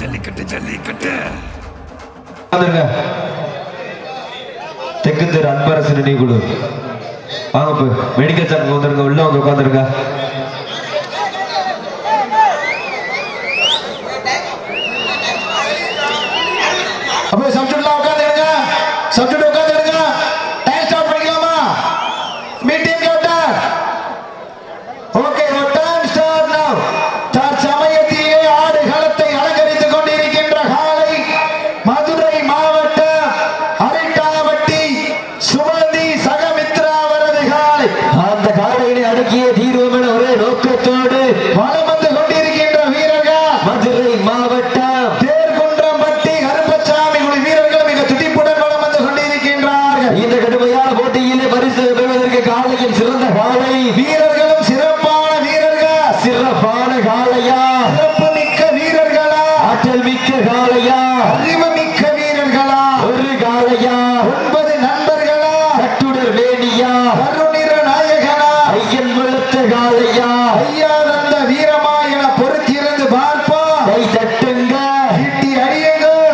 ஜல்லிக்கட்டு ஜல்லிக்கட்டு. தெற்கு தெரு அன்பரசு நினைவுக்குழு. வாங்க மெடிக்கல் சங்கம் வந்துருங்க. உள்ள வந்து உட்காந்துருங்க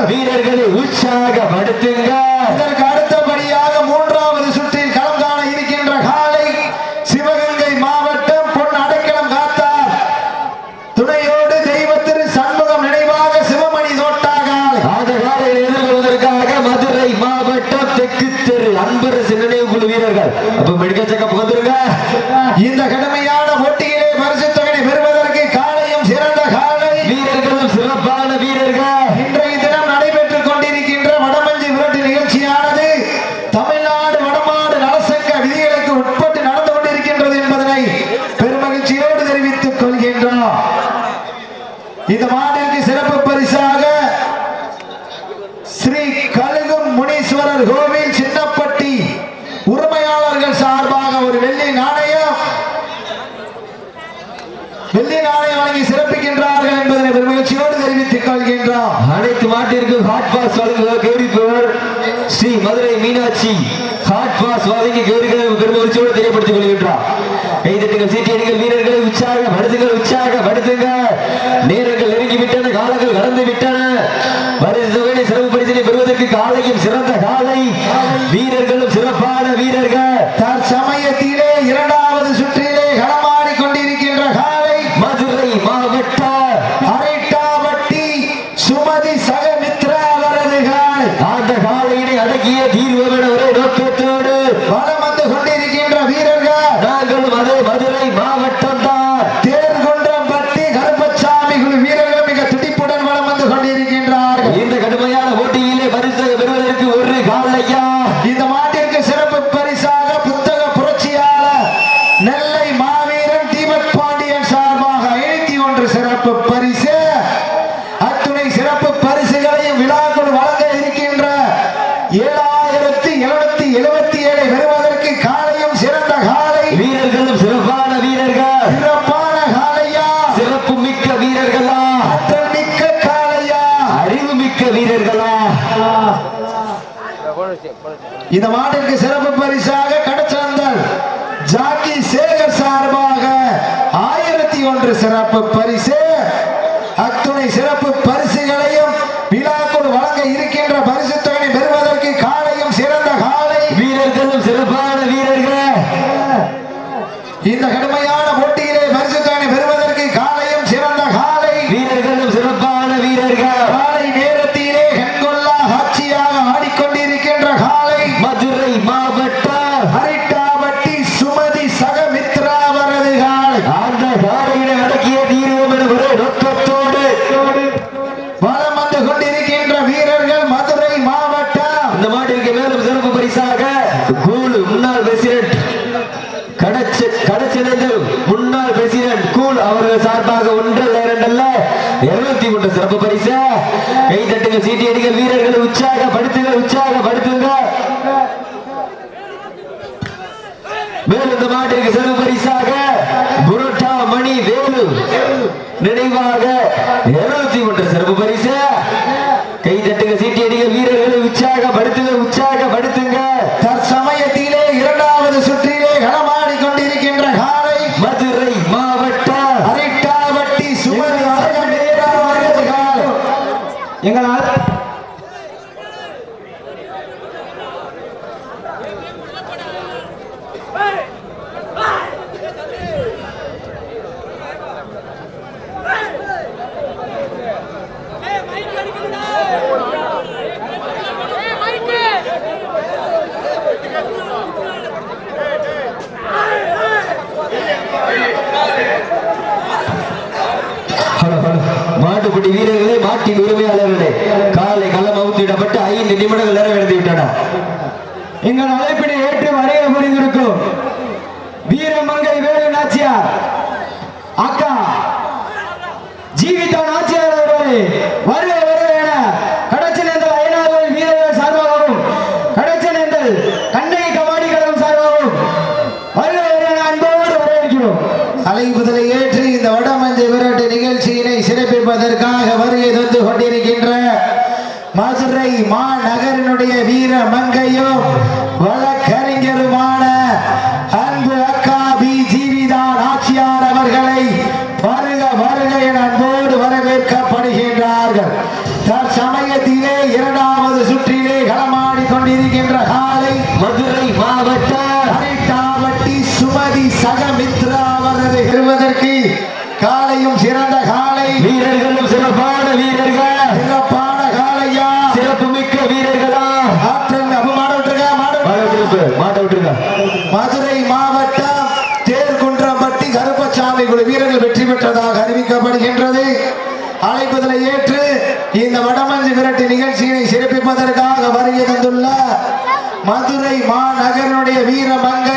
வீரர்களை உற்சாகப்படுத்துங்க அதற்கு அடுத்த இந்த மாட்டிற்கு சிறப்பு பரிசாக ஸ்ரீ கழுகும் முனீஸ்வரர் கோவில் சின்னப்பட்டி உரிமையாளர்கள் சார்பாக ஒரு வெள்ளி நாணயம். வெள்ளி நாணயம் வழங்கி சிறப்பிக்கின்றார்கள் என்பதனை பெருமகிழ்ச்சியோடு தெரிவித்துக் கொள்கின்றோம். அனைத்து மாட்டிற்கும் ஹாட் பாஸ் வழங்குவதாக ஸ்ரீ மதுரை மீனாட்சி ஹாட் பாஸ் வழங்கி கௌரிகளை பெருமகிழ்ச்சியோடு தெரியப்படுத்திக் கொள்கின்றார் இந்த கூடிய வளம் வந்து கொண்டிருக்கின்ற வீரர்கள் நாங்களும் மதுரை மாவட்டம் தான். தேர்குன்றம் பட்டி கருப்பசாமி வீரர்கள் மிக துடிப்புடன் வளம் வந்து கொண்டிருக்கின்றார்கள். இந்த கடுமையான போட்டியிலே பரிசு பெறுவதற்கு ஒரு காலையா இந்த மாதிரி இந்த மாட்டிற்கு சிறப்பு பரிசாக கடச்சாந்தல் ஜாக்கி சேகர் சார்பாக ஆயிரத்தி ஒன்று சிறப்பு பரிசு. அத்துணை சிறப்பு பரிசு கடச்சிலைஞர் முன்னாள் பிரசிடென்ட் கூல் அவர்கள் சார்பாக ஒன்றல்ல இரண்டல்ல. இருநூத்தி மூன்று சிறப்பு பரிசு. கை தட்டுங்க சீட்டி அடிக்க வீரர்களை உற்சாகப்படுத்துங்க உற்சாகப்படுத்துங்க. மேலும் இந்த மாட்டிற்கு சிறப்பு பரிசாக புரோட்டா மணி வேலு நினைவாக இருநூத்தி ஒன்று சிறப்பு பரிசு. மாட்டுப்பட்டி வீரர்களே மாட்டின் உரிமையாளர்களே காலை களம் அவுத்திடப்பட்டு ஐந்து நிமிடங்கள் நிறைவடைந்து விட்டன எங்கள் அழைப்பினை ஏற்று வருகை புரிந்திருக்கும் வீரமங்கை வேலு நாச்சியார் அக்கா ஜீவிதா நாச்சியார் அவர்களே வருக வருக என கடச்சனேந்தல் அயனார்கள் வீரர்கள் சார்பாகவும் கடச்சனேந்தல் கண்ணகி கபாடி கழகம் சார்பாகவும் வருக வருக அன்போடு வரவேற்கிறோம். ஏற்று இந்த வடமஞ்சை சிறப்பிப்பதற்காக வருகை தந்து கொண்டிருக்கின்ற மதுரை மாநகரினுடைய வீர மங்கையும் வழக்கறிஞருமான அன்பு அக்கா பி. ஜீவிதா நாச்சியார் அவர்களை வருக வருக என அன்போடு வரவேற்கப்படுகின்றார்கள். தற்சமயத்திலே இரண்டாவது சுற்றிலே களமாடி கொண்டிருக்கின்ற காலை மதுரை மாவட்ட சுமதி சகமித்ரா மாட்ட விட்டுருங்க. மதுரை மாவட்டம் தேர்குன்றம்பட்டி கருப்பசாமி குழு வீரர்கள் வெற்றி பெற்றதாக அறிவிக்கப்படுகின்றது. அழைப்புதலை ஏற்று இந்த வடமஞ்சு விரட்டு நிகழ்ச்சியை சிறப்பிப்பதற்காக வருகை தந்துள்ள மதுரை மாநகரனுடைய வீர மங்கை